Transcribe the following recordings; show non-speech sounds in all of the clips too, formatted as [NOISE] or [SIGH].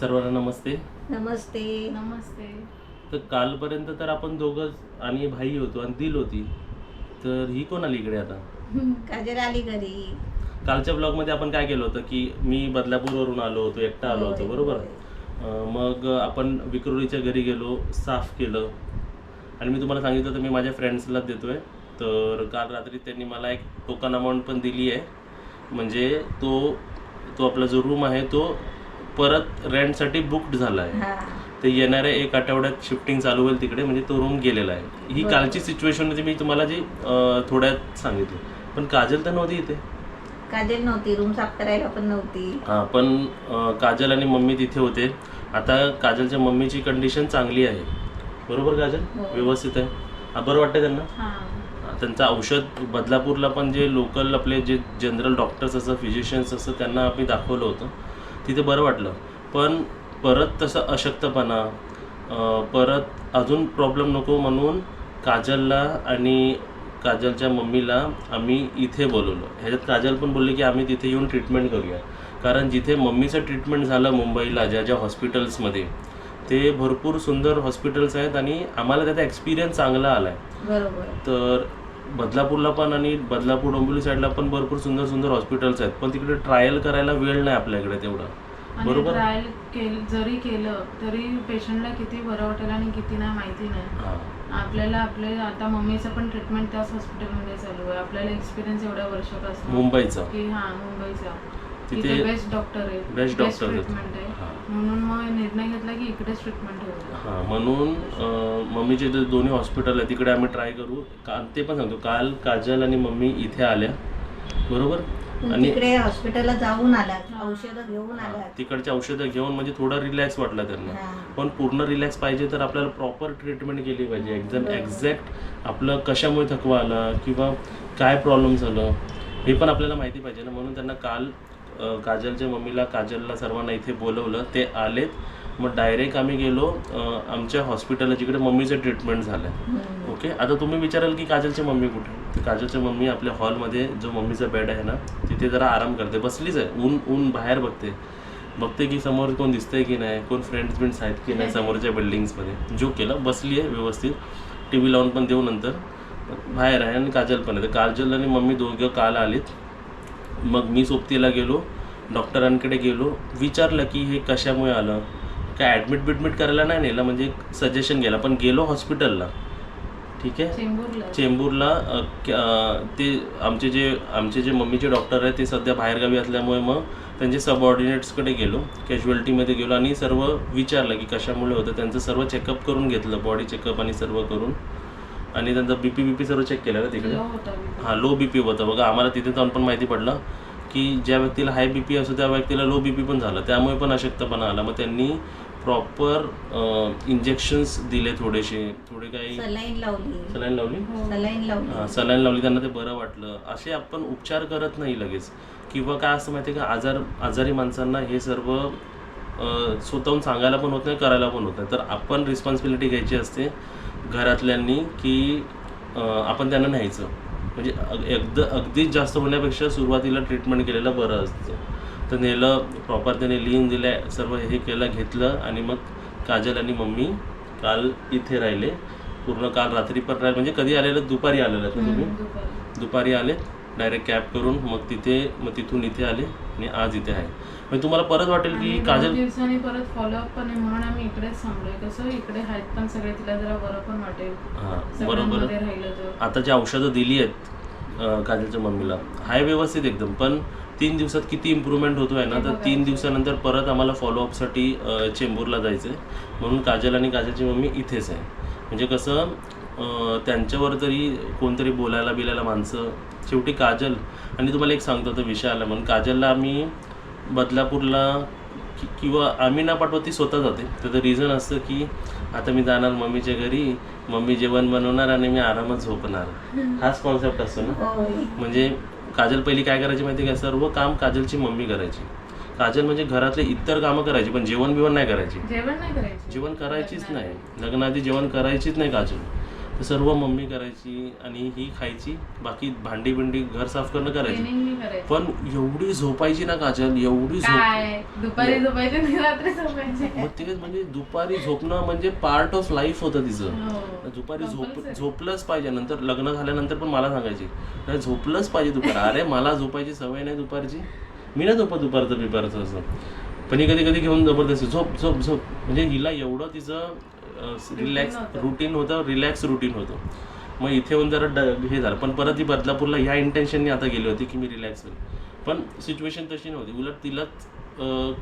सर्वांना नमस्ते. नमस्ते. नमस्ते. तर कालपर्यंत तर आपण दोघंच आणि भाई होतो आणि दिल होती. तर ही कोण आली इकडे आता? काजल आली घरी. कालच्या ब्लॉगमध्ये आपण काय केलं होतं की मी बदलापूरवरून आलो होतो एकटा आलो होतो बरोबर. अं, मग आपण विक्रोळीच्या घरी गेलो साफ केलं. आणि मी तुम्हाला सांगितलं तर मी माझ्या फ्रेंड्सला देतोय. तर काल रात्री त्यांनी मला एक टोकन अमाऊंट पण दिली आहे. म्हणजे तो तो आपला जो रूम आहे तो परत रेंटसाठी बुकड झाला आहे हा. ते येणाऱ्या एक आठवड्यात शिफ्टिंग चालू होईल तिकडे म्हणजे तो रूम गेलेला आहे. ही. कालची सिच्युएशन होती मी तुम्हाला जी थोड्यात सांगितली. पण काजल तर नव्हती इथे. काजल नव्हती रूम साफ करायला पण नव्हती. हा पण काजल आणि मम्मी तिथे होते. आता काजलच्या मम्मीची कंडिशन चांगली आहे. बरोबर काजल? हो. व्यवस्थित आहे. हा बरं वाटतं त्यांना? त्यांचं औषध बदलापूरला पण जे लोकल आपले जे जनरल डॉक्टर्स असं फिजिशियन्स असं त्यांना आम्ही दाखवलं होतं. तिथे बरं वाटलं. पण परत तसं अशक्तपणा परत अजून प्रॉब्लेम नको म्हणून काजलला आणि काजलच्या मम्मीला आम्ही इथे बोलवलं. ह्याच्यात काजल पण बोलले की आम्ही तिथे येऊन ट्रीटमेंट करूया. कारण जिथे मम्मीचं ट्रीटमेंट झालं मुंबईला ज्या ज्या हॉस्पिटल्समध्ये ते भरपूर सुंदर हॉस्पिटल्स आहेत आणि आम्हाला त्याचा एक्सपिरियन्स चांगला आला आहे बरोबर. तर बदलापूरला पण आणि बदलापूर डोंबिवली साईडला पण भरपूर सुंदर सुंदर हॉस्पिटल्स आहेत. पण तिकडे ट्रायल करायला वेळ नाही आपल्याकडे तेवढा. बरोबर? ट्रायल केल जरी केलं तरी पेशंटला किती बरं वाटेल आणि किती नाही माहिती नाही. आपल्याला आपले आता मम्मीचं पण ट्रीटमेंट त्याच हॉस्पिटलमध्ये चालू आहे. आपल्याला एक्सपिरियन्स एवढ्या वर्षापासून. मुंबईचा. की हा मुंबईचा. तिथे बेस्ट डॉक्टर आहे. आहेत. ट्रीटमेंट आहे. म्हणून मग निर्णय घेतला की इकडेच ट्रीटमेंट होईल. हां म्हणून अं, मम्मीचे जे दोन्ही हॉस्पिटल आहे तिकडे आम्ही ट्राय करू. का ते पण सांगतो काल काजल आणि मम्मी इथे आल्या. बरोबर? आणि तिकडे हॉस्पिटलला जाऊन आलात औषधं घेऊन आलात. तिकडची औषधं घेऊन म्हणजे थोडा रिलॅक्स वाटला त्यांना. हा. पण पूर्ण रिलॅक्स पाहिजे तर आपल्याला प्रॉपर ट्रीटमेंट केली पाहिजे. एकदम एक्झॅक्ट आपलं कशामुळे थकवा आला किंवा काय प्रॉब्लेम झालं हे पण आपल्याला माहिती पाहिजे ना. म्हणून त्यांना काल काजलच्या मम्मीला काजलला सर्वांना इथे बोलवलं. ते आलेत. मग डायरेक्ट आम्ही गेलो आमच्या हॉस्पिटलला जिकडे मम्मीचं ट्रीटमेंट झालं. ओके आता तुम्ही विचाराल की काजलची मम्मी कुठे? काजलची मम्मी आपल्या हॉलमध्ये जो मम्मीचा बेड आहे ना तिथे जरा आराम करते. बसलीच आहे. ऊन ऊन बाहेर बघते. बघते की समोर कोण दिसतंय की नाही कोण फ्रेंड्स बिंड्स आहेत की नाही समोरच्या बिल्डिंग्समध्ये जो केला बसली आहे व्यवस्थित. टी व्ही लावून पण देऊ नंतर. बाहेर आहे आणि काजल पण आहे. तर काजल आणि मम्मी दोघं काल आलीत. मग मी सोबतीला गेलो डॉक्टरांकडे गेलो विचारलं की हे कशामुळे आलं? काय ॲडमिट बिडमिट करायला नाही नेलं? म्हणजे सजेशन गेला. पण गेलो हॉस्पिटलला ठीक आहे? चेंबूरला. ते आमचे जे आमचे जे मम्मीचे डॉक्टर आहेत ते सध्या बाहेरगावी असल्यामुळे मग त्यांचे सबऑर्डिनेट्सकडे गेलो. कॅज्युअल्टीमध्ये गेलो आणि सर्व विचारलं की कशामुळे होतं? त्यांचं सर्व चेकअप करून घेतलं बॉडी चेकअप आणि सर्व करून. आणि त्यांचा बी पी बी पी सर्व चेक केलं ना तिकडे. हां लो बी पी होतं. बघा आम्हाला तिथे जाऊन पण माहिती पडलं की ज्या व्यक्तीला हाय बी पी असतो त्या व्यक्तीला लो बी पी पण झालं. त्यामुळे पण अशक्तपणा आला. मग त्यांनी प्रॉपर इंजेक्शन्स दिले थोडेसे. थोडे काही सलाईन लावली. सलाईन लावली? सलाईन लावली. सलाईन लावली. त्यांना ते बरं वाटलं. असे आपण उपचार करत नाही लगेच. किंवा काय असतं माहिती आहे का? आजार आजारी माणसांना हे सर्व स्वतःहून सांगायला पण होत नाही करायला पण होत नाही. तर आपण रिस्पॉन्सिबिलिटी घ्यायची असते. घरातल्यांनी की आपण त्यांना न्यायचं. म्हणजे अग- एकदा अगदीच जास्त होण्यापेक्षा सुरुवातीला ट्रीटमेंट केलेलं बरं असतं. तर नेलं प्रॉपर त्याने लिहून दिलं सर्व हे केलं घेतलं आणि मग काजल आणि मम्मी काल इथे राहिले. पूर्ण काल रात्री पण राहिले. म्हणजे कधी आलेलं? दुपारी आलेलं तुम्ही? दुपारी. दुपारी आले. डायरेक्ट कॅब करून मग तिथे मग तिथून इथे आले आणि आज इथे आहे. म्हणजे तुम्हाला परत वाटेल की काजल दिवसांनी परत फॉलोअप पण आहे म्हणून आम्ही इकडेच थांबलोय. कसं इकडे आहेत पण सगळे तिला जरा बरं पण वाटेल. हां बरोबर. सगळ्यांमध्ये राहिलं तर. आता जी औषधं दिली आहेत अं, काजलच्या मम्मीला आहे व्यवस्थित एकदम पण तीन दिवसात किती इम्प्रूव्हमेंट होतो आहे ना तर तीन दिवसानंतर परत आम्हाला फॉलोअपसाठी चेंबूरला जायचं आहे म्हणून काजल आणि काजलची मम्मी इथेच आहे. म्हणजे कसं त्यांच्यावर तरी कोणतरी बोलायला बिलायला माणसं शेवटी काजल. आणि तुम्हाला एक सांगतो तर विषय आला म्हणून. काजलला आम्ही बदलापूरला कि- किंवा आम्ही ना पाठवत ती स्वतः जाते. त्याचं रिझन असतं की आता मी जाणार मम्मीच्या घरी मम्मी जेवण बनवणार आणि मी आरामात झोपणार. हाच कॉन्सेप्ट असतो ना? होय म्हणजे काजल पहिली काय करायची माहिती आहे का? सर्व काम काजलची मम्मी करायची. काजल म्हणजे घरातले इतर कामं करायची पण जेवण बिवण नाही करायची. जेवण नाही करायचं. जेवण करायचीच नाही. लग्नाआधी जेवण करायचीच नाही काजल तर सर्व मम्मी करायची आणि ही खायची. बाकी भांडी बिंडी घर साफ करणं करायची. ट्रेनिंग मी करायची. पण एवढी झोपायची ना काजल एवढी झोप. काय? दुपारी झोपायचे आणि रात्री झोपायचे. मग ते म्हणजे दुपारी झोपणं म्हणजे पार्ट ऑफ लाईफ होतं तिचं. हो. दुपारी झोप Compulsory. झोपलंच पाहिजे. नंतर लग्न झाल्यानंतर पण मला सांगायची. नाही झोपलंच पाहिजे दुपार. अरे मला झोपायची सवय नाही दुपारची. मी नाही झोपत दुपारचं बिपारचं असं. पण ही कधी कधी घेऊन जबरदस्ती झोप झोप झोप. म्हणजे हिला एवढं तिचं रिलॅक्स. रुटीन होतं रिलॅक्स रुटीन होतं. मग इथे येऊन जरा ड- हे झालं. पण परत ती बदलापूरला ह्या इंटेन्शनने आता गेली होती की मी रिलॅक्स होईल. पण सिच्युएशन तशी नव्हती. उलट तिलाच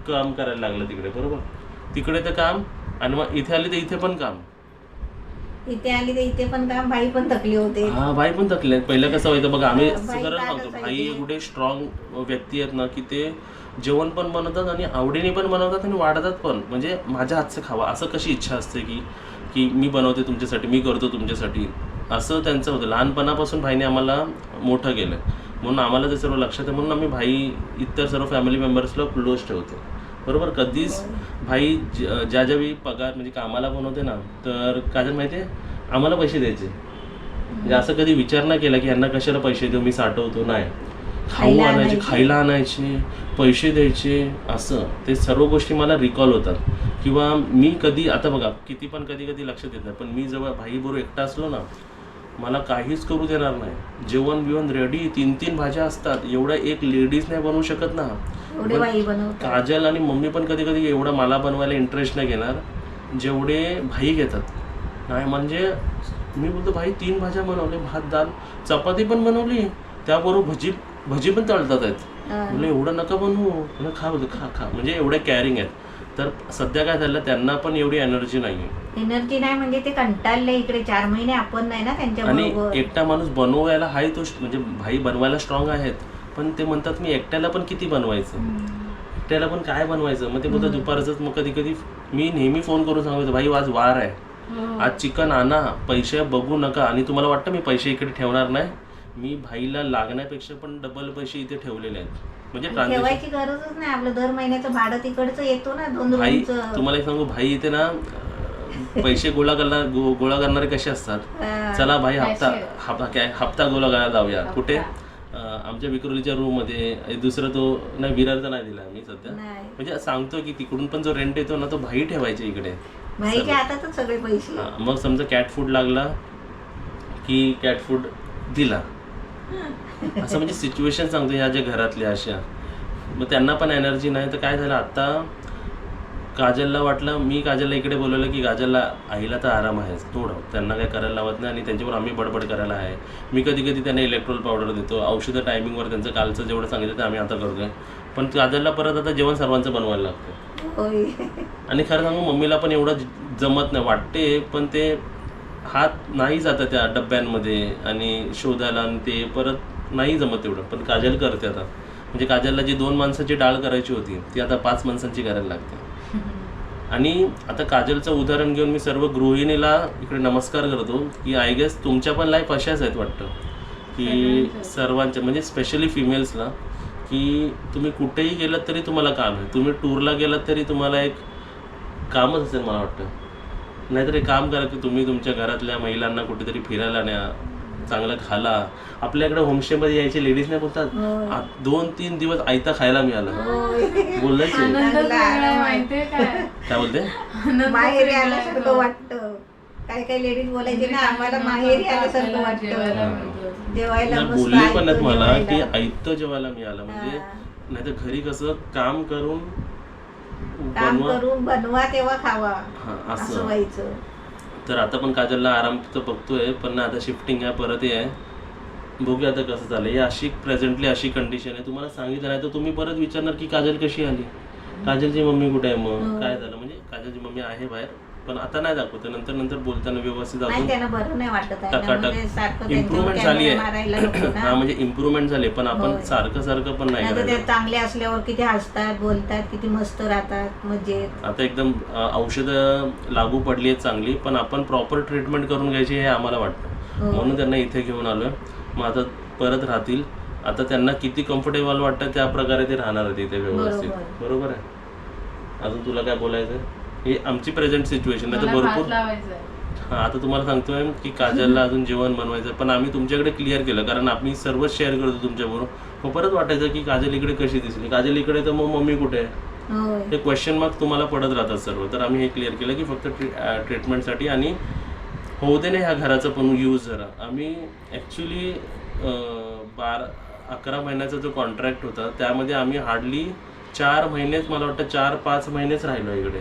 काम करायला लागलं तिकडे बरोबर? तिकडे तर काम आणि मग इथे आली तर इथे पण काम. इथे आली तर इथे पण काम भाई पण थकली होते. हा भाई पण थकले. पहिलं कसं व्हायचं बघा आम्ही बाई खरं सांगतो? भाई एवढे स्ट्रॉंग व्यक्ती आहेत ना की ते जेवण पण बनवतात आणि आवडीने पण बनवतात आणि वाढतात पण. म्हणजे माझ्या हातचं खावा. असं कशी इच्छा असते की की मी बनवते तुमच्यासाठी मी करतो तुमच्यासाठी? असं त्यांचं होतं. लहानपणापासून भाईने आम्हाला मोठं केलं. म्हणून आम्हाला ते सर्व लक्षात आहे. म्हणून आम्ही भाई इतर सर्व फॅमिली मेंबर्सला क्लोज ठेवतो. बरोबर? कधीच भाई ज्या ज्या ज्यावेळी पगार म्हणजे कामाला पण होते ना तर काय माहिती आहे आम्हाला पैसे द्यायचे. म्हणजे असं कधी विचार नाही केला की यांना कशाला पैसे देऊ मी साठवतो? नाही. खाऊ आणायचे. खायला आणायचे पैसे द्यायचे असं. ते सर्व गोष्टी मला रिकॉल होतात. किंवा मी कधी आता बघा किती पण कधी कधी लक्षात येत नाही पण मी जेव्हा भाई बरोबर एकटा असलो ना मला काहीच करू देणार नाही. जेवण बिवण रेडी तीन तीन भाज्या असतात. एवढ्या एक लेडीज नाही बनवू शकत ना. काजल आणि मम्मी पण कधी कधी एवढं मला बनवायला इंटरेस्ट नाही घेणार जेवढे भाई घेतात. नाही म्हणजे मी बोलतो भाई तीन भाज्या बनवले भात दाल चपाती पण बनवली त्याबरोबर भजी भजी पण तळतात आहेत. म्हणजे एवढं नका बनवू. म्हणलं, खा खा खा. म्हणजे एवढ्या कॅरिंग आहेत. तर सध्या काय झालं त्यांना पण एवढी एनर्जी नाही एनर्जी नाही म्हणजे ते कंटाळले इकडे. चार महिने आपण नाही ना त्यांच्या आणि एकटा माणूस बनवायला हाय तो म्हणजे भाई बनवायला स्ट्रॉंग आहेत. पण ते म्हणतात मी एकट्याला पण किती बनवायचं? एकट्याला पण काय बनवायचं? मग ते बोलतात दुपारचंच. मग कधी कधी मी नेहमी फोन करून सांगायचो भाई आज वार आहे. हो. आज चिकन आणा पैसे बघू नका. आणि तुम्हाला वाटतं मी पैसे इकडे ठेवणार नाही? मी भाईला लागण्यापेक्षा पण डबल पैसे इथे ठेवलेले आहेत. म्हणजे ट्रान्झॅक्शन ठेवायची गरजच नाही आपलं दर महिन्याचं भाडं तिकडचं येतो ना दोन भाई रूमचं. तुम्हाला एक सांगू भाई इथे ना अं, पैसे गोळा करणार गो- गोळा करणारे कसे असतात. चला भाई हप्ता. हप्ता काय हप्ता गोळा करायला जाऊया. कुठे? अं, आमच्या विक्रोलीच्या रूममध्ये. दुसरं तो नाही विरारचा नाही दिला मी सध्या. नाही. म्हणजे सांगतो की तिकडून पण जो रेंट येतो ना तो भाई ठेवायचे इकडे. भाईच्या हातातच सगळे पैसे. हा, मग समजा कॅट फूड लागला की कॅट फूड दिला. असं म्हणजे सिच्युएशन सांगतो ह्या ज्या घरातल्या अशा. मग त्यांना पण एनर्जी नाही तर काय झालं? आता काजलला वाटलं मी काजलला इकडे बोलवलं की काजलला आईला तर आराम आहेच थोडं त्यांना काय करायला लावत नाही आणि त्यांच्यावर आम्ही बडबड करायला आहे. मी कधी कधी त्यांना इलेक्ट्रोल पावडर देतो. औषधं टायमिंगवर त्यांचं कालचं जेवढं सांगितलं ते आम्ही आता करतोय. पण काजलला परत आता जेवण सर्वांचं बनवायला लागतं. आणि खरं सांगू मम्मीला पण एवढं जमत नाही. वाटते पण ते हात नाही जातं त्या डब्यांमध्ये आणि शोधायला आणि ते परत नाही जमत एवढं पण काजल करते आता. म्हणजे काजलला जी दोन माणसाची डाळ करायची होती ती आता पाच माणसांची करायला लागते. [LAUGHS] आणि आता काजलचं उदाहरण घेऊन मी सर्व गृहिणीला इकडे नमस्कार करतो की आय गेस तुमच्या पण लाईफ अशाच आहेत वाटतं. की. सर्वांच्या म्हणजे स्पेशली फिमेल्सला की तुम्ही कुठेही गेलात तरी तुम्हाला काम आहे. तुम्ही टूरला गेलात तरी तुम्हाला एक कामच असेल मला वाटतं. नाहीतर एक काम करा की तुम्ही तुमच्या घरातल्या महिलांना कुठेतरी फिरायला न्या चांगलं खाला आपल्याकडे होमस्टेमध्ये यायचे लेडीज नाही बोलतात. "आ, दोन तीन दिवस आयता खायला मिळालं होय. बोलायचे आनंदच वेगळा. माहितीये काय काय बोलते आनंदच माहेरी वेगळा आहे आल्यासारखं तो. वाटतं काही काही लेडीज बोलायचे ना म्हणजे आम्हाला काही माहेरी न करता आल्यासारखं आपल्याला जेवायला वाटतं मिळतं. जेवायला नाही, मस्त बोलले पण आहेत आयतं मला की जेवायला. आयतं जेवायला मिळालं म्हणजे हा. नाही तर घरी कसं काम करून काम बनवा. करून बनवा तेव्हा खावा हा असं असं. व्हायचं. तर आता पण काजलला आराम तर बघतोय पण आता शिफ्टिंग आहे परत हे आहे. बघूया आता कसं चाललं ही अशी प्रेझेंटली अशी कंडिशन आहे. तुम्हाला सांगितलं नाही तर तुम्ही परत विचारणार की काजल कशी आली? काजलची मम्मी कुठे आहे मग? हो. काय झालं? म्हणजे काजलची मम्मी आहे बाहेर. पण आता नाही दाखवते नंतर नंतर बोलताना व्यवस्थित नाही अजून त्यांना बरं नाही वाटत आहे ना, टकाटक म्हणजे सारखं त्यांच्यावर इम्प्रुव्हमेंट झाली कॅमेरा मारायला नको आहे ना. हा म्हणजे इम्प्रुव्हमेंट झाली पण आपण होय. सारखं सारखं पण नाही ते करायचं चांगले असल्यावर किती हसतात बोलतात किती मस्त राहतात मजेत आता एकदम अ, औषधं लागू पडली आहेत चांगली पण आपण प्रॉपर ट्रीटमेंट करून घ्यायची हे आम्हाला वाटतं हो. म्हणून त्यांना इथे घेऊन आलोय मग आता परत राहतील आता त्यांना किती कम्फर्टेबल वाटतं त्या प्रकारे ते राहणार आहेत इथे व्यवस्थित बरोबर. बरोबर आहे अजून तुला काय बोलायचं? ही आमची प्रेझेंट सिच्युएशन आहे तर भरपूर हा, आता तुम्हाला सांगतोय की काजलला [LAUGHS] अजून जेवण बनवायचं पण आम्ही तुमच्याकडे क्लिअर केलं कारण आम्ही सर्वच शेअर करतो तुमच्याबरोबर. मग परत वाटायचं की काजल इकडे कशी दिसली? काजल इकडे तर मग मम्मी कुठे आहे? हे क्वेश्चन मार्क तुम्हाला पडत राहतात सर्व. तर आम्ही हे क्लिअर केलं की फक्त ट्री ट्रीटमेंटसाठी आणि होऊ दे ना ह्या घराचा पण यूज जरा. आम्ही ॲक्च्युली बारा अकरा महिन्याचा जो कॉन्ट्रॅक्ट होता त्यामध्ये आम्ही हार्डली चार महिनेच मला वाटतं चार पाच महिनेच राहिलो इकडे.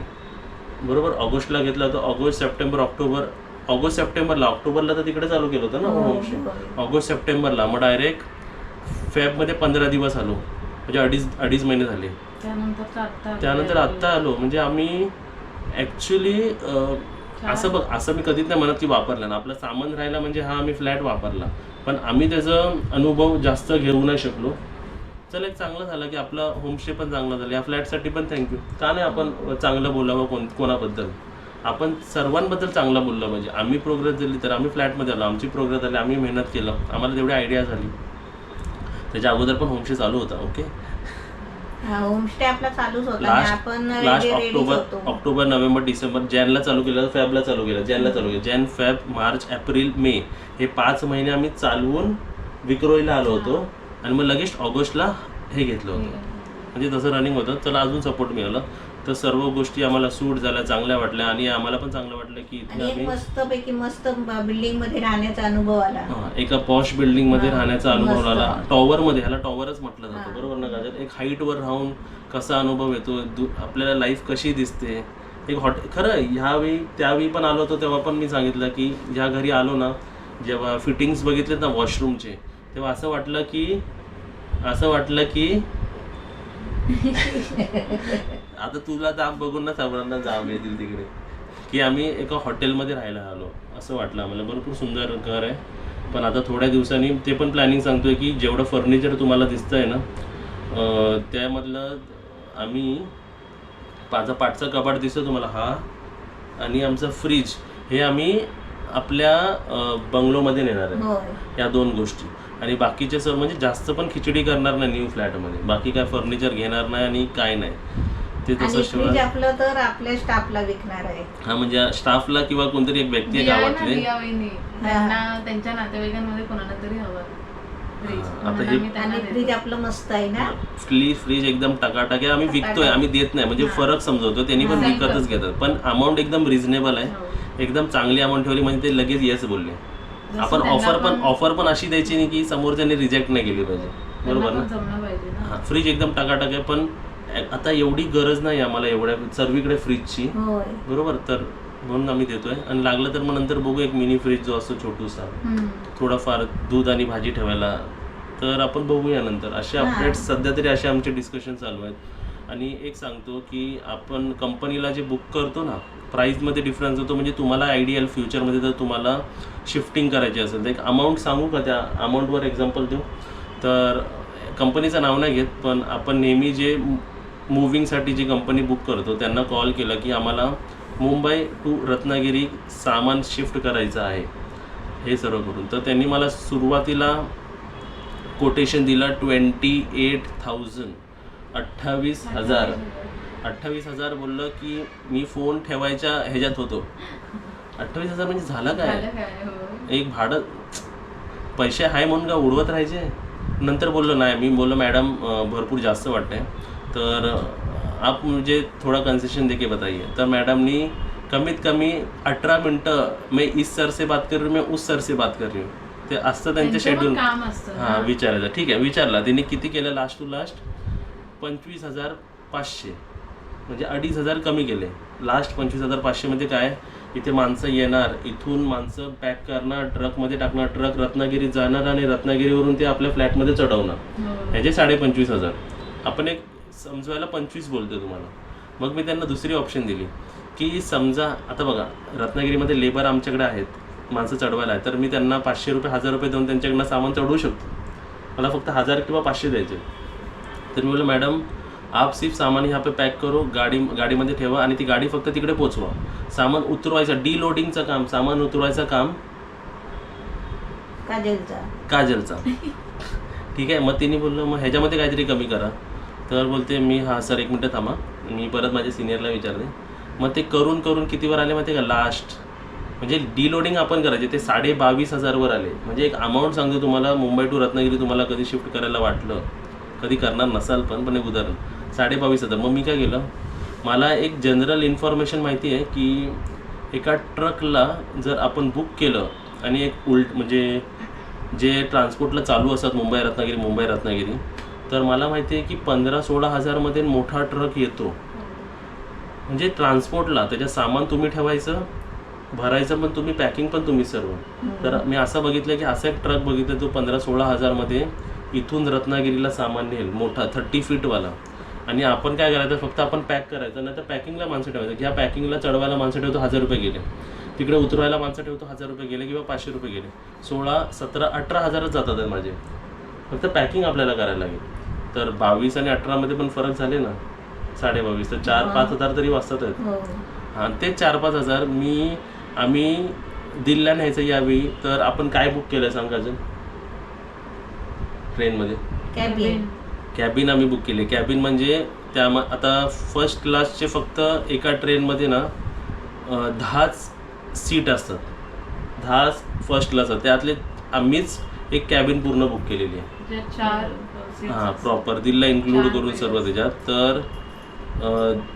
बरोबर ऑगस्टला घेतला होता. August September October. ऑगस्ट सप्टेंबरला. ऑक्टोबरला तर तिकडे चालू केलं होतं ना? हो, हो. ऑगस्ट सप्टेंबरला. मग डायरेक्ट फेबमध्ये पंधरा दिवस आलो. म्हणजे अडीच अडीच महिने झाले. त्यानंतर आत्ता त्यानंतर आत्ता आलो. म्हणजे आम्ही ॲक्च्युली असं बघ असं मी कधीच नाही म्हणत की वापरलं ना आपलं सामान राहिला म्हणजे हा आम्ही फ्लॅट वापरला. पण आम्ही त्याचा अनुभव जास्त घेऊ नाही शकलो. चल एक चांगलं झालं की आपलं होमस्टे पण चांगलं झालं. या फ्लॅटसाठी पण थँक्यू का नाही आपण चांगलं बोलावं कोण कोणाबद्दल? आपण सर्वांबद्दल चांगलं बोललं पाहिजे. आम्ही प्रोग्रेस दिली तर आम्ही फ्लॅटमध्ये आलो. आमची प्रोग्रेस झाली आम्ही मेहनत केलं. आम्हाला तेवढी आयडिया झाली. त्याच्या अगोदर पण होमस्टे चालू होता ओके होमस्टे आपला चालूच होता आणि लास्ट आपण last ready October October November December जॅनला चालू केलं फॅबला चालू केलं जॅनला चालू केलं. Jan Feb March April May हे पाच महिने आम्ही चालवून विक्रोईला आलो होतो. आणि मग लगेच ऑगस्टला हे घेतलं होतं. म्हणजे तसं रनिंग होतं. चला अजून सपोर्ट मिळालं. तर सर्व गोष्टी आम्हाला सूट झाल्या चांगल्या वाटल्या आणि आम्हाला पण चांगलं वाटलं की इथे आणि एक आम्ही मस्त पैकी मस्त बिल्डिंगमध्ये राहण्याचा अनुभव आला. हा, एका पॉश बिल्डिंगमध्ये राहण्याचा अनुभव. आला. टॉवर मध्ये ह्याला टॉवरच म्हटलं जातं. बरोबर ना काजल एक height वर राहून कसा अनुभव येतो दु- आपल्याला लाईफ कशी दिसते? एक हॉट खरं ह्यावेळी त्यावेळी पण आलो होतो तेव्हा पण मी सांगितलं की ज्या घरी आलो ना जेव्हा फिटिंग्स बघितलेत ना वॉशरूमचे तेव्हा असं वाटलं की असं वाटलं की आता तुला जाम बघून ना सर्वांना जाम येतील तिकडे. की आम्ही एका हॉटेलमध्ये राहायला आलो. असं वाटलं आम्हाला. भरपूर सुंदर घर आहे. पण आता थोड्या दिवसांनी ते पण प्लॅनिंग सांगतोय की जेवढं फर्निचर तुम्हाला दिसतंय ना अं, त्यामधलं आम्ही माझा पाठचा कपाट दिसतो तुम्हाला. हा. आणि आमचा फ्रीज हे आम्ही आपल्या बंगलोमध्ये नेणार आहे. या दोन गोष्टी. आणि बाकीचे सर म्हणजे जास्त पण खिचडी करणार नाही न्यू फ्लॅटमध्ये बाकी काय फर्निचर घेणार नाही आणि काय नाही. ते तसं शिवाय आपलं तर आपल्या स्टाफला विकणार आहे. हा म्हणजे स्टाफला किंवा कोणतरी एक व्यक्ती आहे गावातले. त्यांना त्यांच्या नातेवाईकांमध्ये कोणाला तरी हवं. आता हे-. फ्रीज आपलं मस्त आहे ना? फ्री फ्रीज एकदम टकाटक आहे आम्ही विकतोय आम्ही देत नाही म्हणजे फरक समजवतो त्यांनी पण. विकतच घेतात. पण अमाऊंट एकदम रिझनेबल आहे. हो. एकदम चांगली अमाऊंट ठेवली म्हणजे ते लगेच येस बोलले. आपण ऑफर पण ऑफर पण अशी द्यायची नाही की समोरच्याने रिजेक्ट नाही केली पाहिजे. बरोबर ना? हा फ्रीज एकदम टकाटक आहे पण आता एवढी गरज नाही आम्हाला एवढ्या सर्वीकडे फ्रीजची बरोबर? तर म्हणून आम्ही देतोय. आणि लागलं तर मग नंतर बघू एक मिनी फ्रीज जो असतो छोटूसा. थोडाफार दूध आणि भाजी ठेवायला. तर आपण बघूया नंतर. असे. अपडेट्स सध्या तरी असे आमचे डिस्कशन चालू आहेत. आणि एक सांगतो की आपण कंपनीला जे बुक करतो ना प्राईसमध्ये डिफरन्स होतो. म्हणजे तुम्हाला आयडियल फ्युचरमध्ये जर तुम्हाला शिफ्टिंग करायची असेल तर एक अमाऊंट सांगू का? त्या अमाऊंटवर एक्झाम्पल देऊ. तर कंपनीचं नाव नाही घेत पण आपण नेहमी जे मुव्हिंगसाठी जी कंपनी बुक करतो त्यांना कॉल केला की आम्हाला मुंबई टू रत्नागिरी सामान शिफ्ट करायचं आहे. हे सर्व करून. तर त्यांनी मला सुरुवातीला कोटेशन दिला ट्वेंटी एट थाउजंड अठ्ठावीस हजार. अठ्ठावीस हजार बोललं की मी फोन ठेवायच्या ह्याच्यात होतो. अठ्ठावीस हजार म्हणजे झालं काय? हो. एक भाडं पैसे आहे म्हणून का उडवत राहायचे? नंतर बोललो नाही मी बोललो मॅडम भरपूर जास्त वाटतंय. तर आप मुझे थोड़ा कंसेशन देके बताइए. तर मॅडमनी कमीत कमी अठरा मिनटं मैं इस सर से बात कर रही हूँ मैं उस सर से बात कर रही हूँ. ते असतं त्यांचे शेड्यूल हां विचारायचं. ठीक आहे विचारला. त्यांनी किती केलं लास्ट टू लास्ट पंचवीस हजार पाचशे. म्हणजे अडीच हजार कमी केले. लास्ट पंचवीस हजार पाचशेमध्ये काय? इथे माणसं येणार. इथून माणसं पॅक करणार ट्रकमध्ये टाकणार. ट्रक रत्नागिरीत जाणार आणि रत्नागिरीवरून ते आपल्या फ्लॅटमध्ये चढवणार. हो. ह्याचे साडे पंचवीस हजार. आपण एक समजवायला पंचवीस बोलतो तुम्हाला. मग मी त्यांना दुसरी ऑप्शन दिली की समजा आता बघा रत्नागिरीमध्ये लेबर आमच्याकडे आहेत माणसं चढवायला आहे तर मी त्यांना पाचशे रुपये हजार रुपये देऊन त्यांच्याकडनं सामान चढवू शकतो. मला फक्त हजार किंवा पाचशे द्यायचे तर मी बोललो मॅडम आप सिर्फ सामान यहाँ पे पॅक करो गाडी गाडीमध्ये ठेवा आणि ती गाडी फक्त तिकडे पोचवा. सामान उतरवायचं डी लोडिंगचं काम सामान उतरवायचं काम काजलचा. काजलचा. ठीक आहे मग तिने बोललं मग ह्याच्यामध्ये काहीतरी कमी करा. तर बोलते मी हा सर एक मिनटं थांबा. मी परत माझ्या सिनियरला विचारते. मग ते करून करून कितीवर आले माहिती का? लास्ट म्हणजे डिलोडिंग आपण करायचे ते साडे बावीस हजारवर आले. म्हणजे एक अमाऊंट सांगतो तुम्हाला मुंबई टू रत्नागिरी तुम्हाला कधी शिफ्ट करायला वाटलं? कधी करणार नसाल पण पण एक उदाहरण. साडे बावीस हजार. मग मी काय केलं? मला एक जनरल इन्फॉर्मेशन माहिती आहे की एका ट्रकला जर आपण बुक केलं आणि एक उलट म्हणजे जे ट्रान्सपोर्टला चालू असतात मुंबई रत्नागिरी मुंबई रत्नागिरी तर मला माहिती आहे की पंधरा सोळा हजारमध्ये मोठा ट्रक येतो. म्हणजे ट्रान्सपोर्टला त्याच्यात सामान तुम्ही ठेवायचं भरायचं पण तुम्ही पॅकिंग पण तुम्ही सर्व. तर मी असं बघितलं की असा एक ट्रक बघितला तो पंधरा सोळा हजारमध्ये इथून रत्नागिरीला सामान नेल मोठा थर्टी फीटवाला आणि आपण काय करायचं फक्त आपण पॅक करायचं नाही तर पॅकिंगला माणसं ठेवायचं. ह्या पॅकिंगला चढवायला माणसं ठेवतो हजार रुपये गेले. तिकडे उतरवायला माणसं ठेवतो हजार रुपये गेले किंवा पाचशे रुपये गेले. सोळा सतरा अठरा हजारच जातात माझे. फक्त पॅकिंग आपल्याला करायला लागेल. तर बावीस आणि अठरामध्ये पण फरक झाले ना? साडे बावीस. तर चार पाच हजार तरी वाचतात आहेत. हो. हां ते चार पाच हजार मी आम्ही दिल्लीला न्यायचं यावेळी. तर आपण काय बुक केलं सांग अजून? ट्रेनमध्ये. कॅबिन आम्ही बुक केले. कॅबिन म्हणजे त्या आता फर्स्ट क्लासचे फक्त एका ट्रेनमध्ये ना दहाच सीट असतात. दहा फर्स्ट क्लास असतात. त्यातले आम्हीच एक कॅबिन पूर्ण बुक केलेली आहे. हां. प्रॉपर दिल्लीला इन्क्लूड करून. सर्व त्याच्यात. तर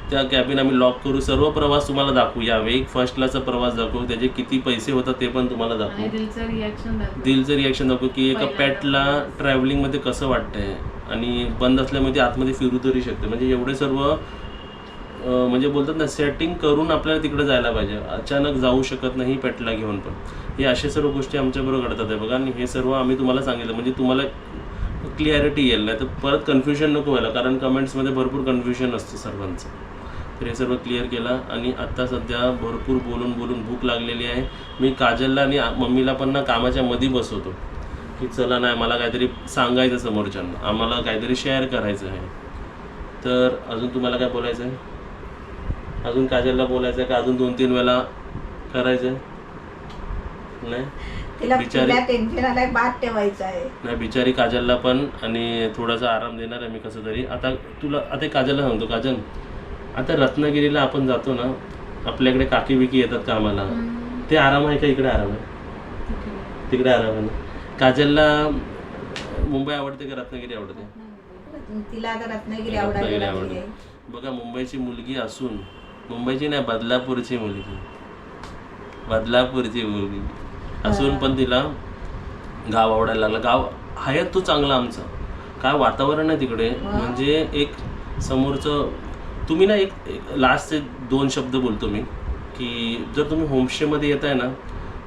त्या कॅबिन आम्ही लॉक करू सर्व प्रवास तुम्हाला दाखवू. यावे एक फर्स्ट क्लासचा प्रवास दाखवू. त्याचे किती पैसे होतात ते पण तुम्हाला दाखवू. दिलचं रिॲक्शन दाखव. दिलचं रिॲक्शन दाखवू की एका. पॅटला ट्रॅव्हलिंगमध्ये कसं वाटतंय? आणि बंद असल्यामुळे ते आतमध्ये फिरू तरी शकते. म्हणजे एवढे सर्व म्हणजे बोलतात ना सेटिंग करून आपल्याला तिकडे जायला पाहिजे. अचानक जाऊ शकत नाही पेटला घेऊन पण. हे अशा सर्व गोष्टी आमच्याबरोबर घडतात आहे बघा. आणि हे सर्व आम्ही तुम्हाला सांगितलं. म्हणजे तुम्हाला क्लिअरिटी येईल. नाही तर परत कन्फ्युजन नको व्हायला. कारण कमेंट्समध्ये भरपूर कन्फ्युजन असतं सर्वांचं. तर हे सर्व क्लिअर केलं. आणि आत्ता सध्या भरपूर बोलून बोलून भूक लागलेली आहे. मी काजलला आणि मम्मीला पण ना कामाच्या मध्ये बसवतो. की चला नाही मला काहीतरी सांगायचं समोरच्यांना. आम्हाला काहीतरी शेअर करायचं आहे. तर अजून तुम्हाला काय बोलायचं आहे? अजून काजलला बोलायचं आहे का? अजून दोन तीन वेळा करायचं आहे? नाही? नाही बिचारी काजलला पण आणि थोडासा आराम देणार आहे मी कसं तरी. आता तुला आता काजलला सांगतो काजल. आता रत्नागिरीला आपण जातो ना आपल्याकडे काकी बिकी येतात कामाला. ते आराम आहे का? इकडे आराम आहे? तिकडे आराम आहे ना? काजलला मुंबई आवडते का रत्नागिरी आवडते? तिला आता रत्नागिरी रत्नागिरी आवडते. बघा मुंबईची मुलगी असून मुंबईची नाही बदलापूरची मुलगी. बदलापूरची मुलगी. असून पण तिला गाव आवडायला लागलं. गाव आहे तो चांगला आमचा. काय वातावरण आहे तिकडे? म्हणजे एक समोरचं तुम्ही ना एक लास्टचे दोन शब्द बोलतो मी की जर तुम्ही होमस्टेमध्ये येत आहे ना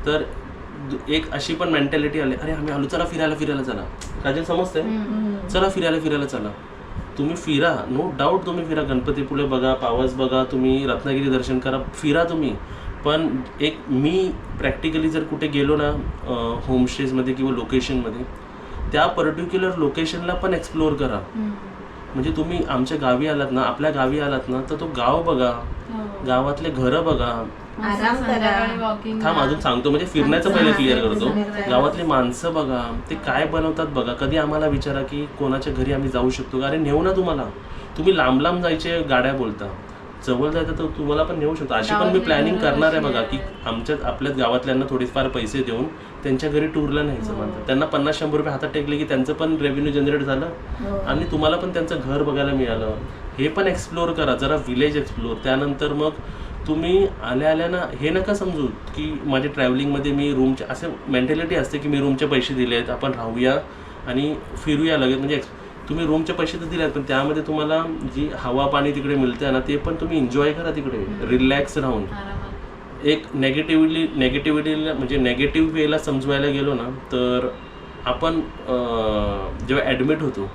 तर एक अशी पण मेंटॅलिटी आली अरे आम्ही आलो चला फिरायला फिरायला चला. काजल समजतंय? हम्म. चला फिरायला फिरायला चला. तुम्ही फिरा नो डाऊट तुम्ही फिरा. गणपतीपुळे बघा पावस बघा तुम्ही रत्नागिरी दर्शन करा फिरा तुम्ही. पण एक मी प्रॅक्टिकली जर कुठे गेलो ना होमस्टेजमध्ये किंवा लोकेशनमध्ये त्या पर्टिक्युलर लोकेशनला पण एक्सप्लोअर करा. म्हणजे तुम्ही आमच्या गावी आलात ना आपल्या गावी आलात ना तर तो गाव बघा. गावातले घरं बघा. थांब अजून सांगतो. म्हणजे फिरण्याचं पहिले क्लिअर करतो. गावातली माणसं बघा. ते काय बनवतात बघा. कधी आम्हाला विचारा की कोणाच्या घरी आम्ही जाऊ शकतो. का अरे नेऊ ना तुम्हाला. तुम्ही लांब लांब जायचे गाड्या बोलता. जवळ जायचं तर तुम्हाला पण नेऊ शकतो. अशी पण मी प्लॅनिंग करणार आहे बघा की आहेत? आमच्याच आपल्याच गावातल्यांना थोडीफार पैसे देऊन त्यांच्या घरी टूरला न्यायचं म्हणतात. त्यांना पन्नास शंभर रुपये हातात टेकले की त्यांचं पण रेव्हेन्यू जनरेट झालं हो. आणि तुम्हाला पण त्यांचं घर बघायला मिळालं. हे पण एक्सप्लोअर करा. जरा विलेज एक्सप्लोअर त्यानंतर मग तुम्ही आल्या आल्या ना हे नका समजू की माझ्या ट्रॅव्हलिंगमध्ये मी रूमचे असे मेंटॅलिटी असते की मी रूमचे पैसे दिले आहेत आपण राहूया आणि फिरूया लगेच. म्हणजे ex- तुम्ही रूमचे पैसे तर दिले आहेत पण त्यामध्ये तुम्हाला जी हवा पाणी तिकडे मिळते ना ते पण तुम्ही एन्जॉय करा तिकडे. रिलॅक्स राहून. एक नेगेटिव्हली नेगेटिव्हिटीला म्हणजे नेगेटिव्ह वेला समजवायला गेलो ना तर आपण जेव्हा ॲडमिट होतो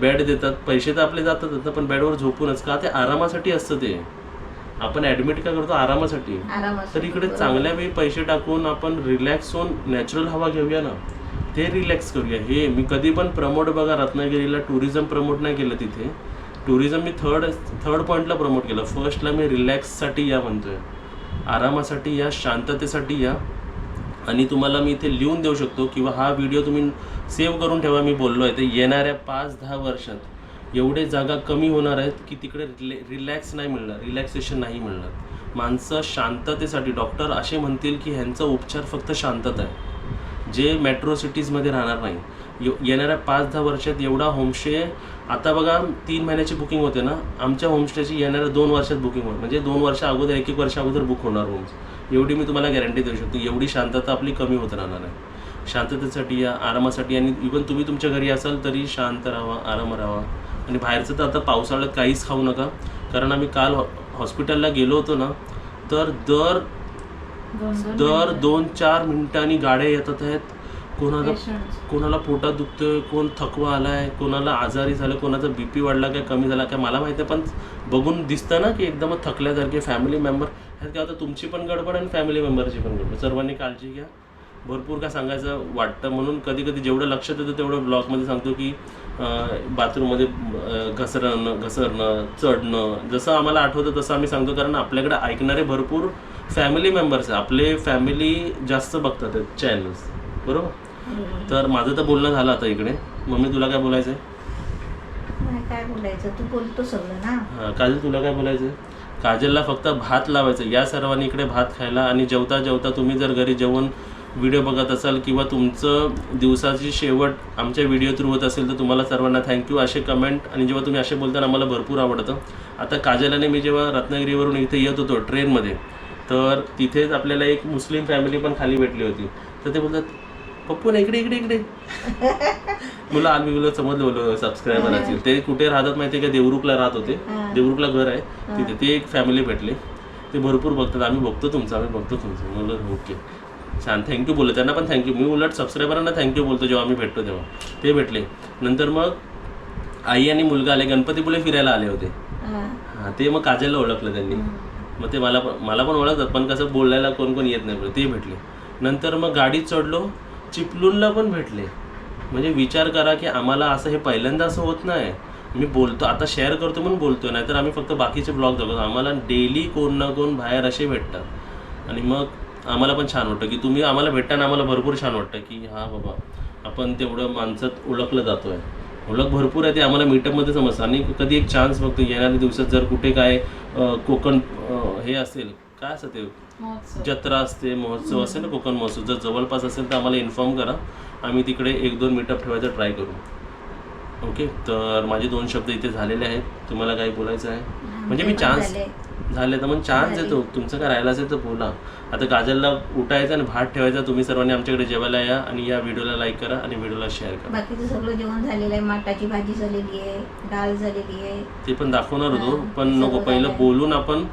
बेड देतात पैसे तर आपले जातातच ना पण बेडवर झोपूनच का ते आरामासाठी असतं ते. आपण ॲडमिट का करतो? आरामासाठी. तर इकडे चांगल्या वेळी पैसे टाकून आपण रिलॅक्स होऊन नॅचरल हवा घेऊया ना. ते रिलॅक्स करूया. हे मी कधी पण प्रमोट बघा रत्नागिरीला टुरिझम प्रमोट नाही केलं तिथे. टुरिझम मी थर्ड थर्ड पॉईंटला प्रमोट केलं. फर्स्टला मी रिलॅक्ससाठी या म्हणतोय. आरामासाठी या शांततेसाठी या. आणि तुम्हाला मी इथे लिहून देऊ शकतो किंवा हा व्हिडिओ तुम्ही सेव्ह करून ठेवा मी बोललो आहे. ते येणाऱ्या पाच दहा वर्षात एवढे जागा कमी होणार आहेत की तिकडे रिलॅ रिलॅक्स नाही मिळणार. रिलॅक्सेशन नाही मिळणार. माणसं शांततेसाठी डॉक्टर असे म्हणतील की ह्यांचा उपचार फक्त शांतता आहे. जे मेट्रो सिटीजमध्ये राहणार नाही. यो- येणाऱ्या पाच दहा वर्षात एवढा होमस्टे आता बघा तीन महिन्याची बुकिंग होते ना. आमच्या होमस्टेची येणाऱ्या दोन वर्षात बुकिंग होईल म्हणजे दोन वर्ष अगोदर एक एक वर्ष अगोदर बुक होणार होम्स एवढी मी तुम्हाला गॅरंटी देऊ शकतो. एवढी शांतता आपली कमी होत राहणार आहे. शांततेसाठी या आरामासाठी आणि इवन तुम्ही तुमच्या घरी असाल तरी शांत राहा आराम राहा. आणि बाहेरचं तर आता पावसाळ्यात काहीच खाऊ नका. कारण आम्ही काल हॉ- हॉस्पिटलला गेलो होतो ना तर दर दर. दोन चार मिनिटांनी गाड्या येतात आहेत कोणाला. कोणाला पोटात दुखतोय कोण थकवा आलाय कोणाला आजारी झालं कोणाचा बीपी वाढला काय कमी झाला काय मला माहिती आहे पण बघून दिसतं ना की एकदमच थकल्यासारखे फॅमिली मेंबर ह्यात काय होतं तुमची पण गडबड आणि फॅमिली मेंबरची पण गडबड सर्वांनी काळजी घ्या भरपूर काय सांगायचं वाटतं म्हणून कधी कधी जेवढं लक्षात येतं तेवढं ब्लॉगमध्ये सांगतो की बाथरूममध्ये घसरणं घसरणं चढणं जसं आम्हाला आठवतं तसं आम्ही सांगतो कारण आपल्याकडे ऐकणारे भरपूर फॅमिली मेंबर्स आहे आपले फॅमिली जास्त बघतात चॅनल्स बरोबर? तर माझं तर बोलणं झालं आता इकडे. मम्मी तुला काय बोलायचं आहे काय बोलायचं? तू बोलतो सगळं ना? हां काजल तुला काय बोलायचं काजलला फक्त भात लावायचं या सर्वांनी इकडे भात खायला आणि जेवता जेवता तुम्ही जर घरी जेवण व्हिडिओ बघत असाल किंवा तुमचं दिवसाची शेवट आमच्या व्हिडिओ थ्रू होत असेल तर तुम्हाला सर्वांना थँक्यू असे कमेंट आणि जेव्हा तुम्ही असे बोलताना आम्हाला भरपूर आवडतं. आता काजल आणि मी जेव्हा रत्नागिरीवरून इथे येत होतो ट्रेनमध्ये तर तिथेच आपल्याला एक मुस्लिम फॅमिली पण खाली भेटली होती. तर ते बोलतात पप्पू ना इकडे इकडे इकडे. [LAUGHS] मुलं आम्ही बोललो समजलं बोललो सबस्क्रायबर असतील. ते कुठे राहतात माहिती आहे का? देवरुखला राहत होते. देवरुखला घर आहे. तिथे ते एक फॅमिली भेटले. ते भरपूर बघतात. आम्ही बघतो तुमचं आम्ही बघतो तुमचं. म्हणलं ओके. छान. थँक्यू बोललो. त्यांना पण थँक्यू मी उलट सबस्क्रायबरांना थँक्यू बोलतो जेव्हा आम्ही भेटतो तेव्हा. ते भेटले. नंतर मग आई आणि मुलगा आले. गणपतीपुळे फिरायला आले होते. हा. हां ते मग काजलला ओळखलं त्यांनी. मग ते मला पण मला पण ओळखतात पण कसं बोलायला कोण कोण येत नाही ते भेटले. नंतर मग गाडीत चढलो चिपलूनला पण भेटले. म्हणजे विचार करा की आम्हाला असं हे पहिल्यांदा असं होत नाही. मी बोलतो आता शेअर करतो म्हणून बोलतो नाहीतर आम्ही फक्त बाकीचे ब्लॉग बघतो. आम्हाला डेली कोण ना कोण बाहेर असे भेटतात. आणि मग आम्हाला पण छान वाटतं की तुम्ही आम्हाला भेटताना आम्हाला भरपूर छान वाटतं की हा बाबा आपण तेवढं माणसात ओळखलं जातोय. ओळख भरपूर आहे ते आम्हाला मीटअपमध्ये समजतं. आणि कधी एक चान्स बघतो येणाऱ्या दिवसात जर कुठे काय कोकण हे असेल काय असं ते. जत्रा असते महोत्सव असेल ना कोकण महोत्सव. जर जवळपास असेल तर आम्हाला इन्फॉर्म करा. आम्ही तिकडे एक दोन मीटअप ठेवायचा ट्राय करू. ओके तर माझे दोन शब्द इथे झालेले आहेत. तुम्हाला काही बोलायचं आहे? म्हणजे मी चान्स झाले. तर मग चान्स येतो तुमचं काय राहिलं असेल तर बोला. आता काजलला उठायचं आणि भात ठेवायचा तुम्ही सर्वांनी आमच्याकडे जेवायला या आणि या व्हिडिओला लाईक करा आणि व्हिडिओला शेअर करा. बाकीचं सगळं जेवण झालेलं आहे. माटाची भाजी झालेली आहे डाळ झालेली आहे. ते पण दाखवणार होतो. पण नको पहिलं. बोलून आपण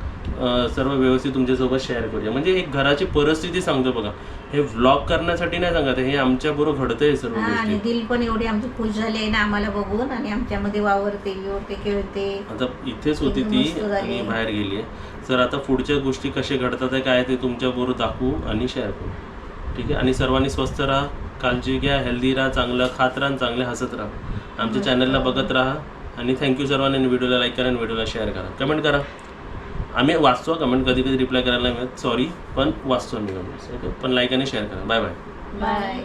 सर्व व्यवस्थित तुमच्यासोबत शेअर करूया. म्हणजे एक घराची परिस्थिती सांगतो बघा. हे व्लॉग करण्यासाठी नाही सांगत हे आमच्या बरोबर घडतंय सर्व आणि गोष्टी. दिल पण एवढी आमची खुश झाली ना आम्हाला बघून आणि आमच्यामध्ये वावरते बिवरते खेळते. आता इथेच होती ती मस्त झाली. आणि बाहेर गेली आहे. तर आता पुढच्या गोष्टी कशा घडतात आहे काय ते तुमच्याबरोबर दाखवू आणि शेअर करू. ठीक आहे? आणि सर्वांनी स्वस्त राहा काळजी घ्या हेल्दी राहा चांगलं खात राहा आणि चांगले हसत राहा. आमच्या चॅनलला बघत राहा. आणि थँक्यू सर्वांनी आणि व्हिडिओला लाईक करा आणि व्हिडिओला शेअर करा. कमेंट करा. आम्ही वाचतो कमेंट कधी कधी रिप्लाय करायला मिळत सॉरी पण वाचतो आम्ही कमेंट्स ओके पण लाईक आणि शेअर करा. Bye bye bye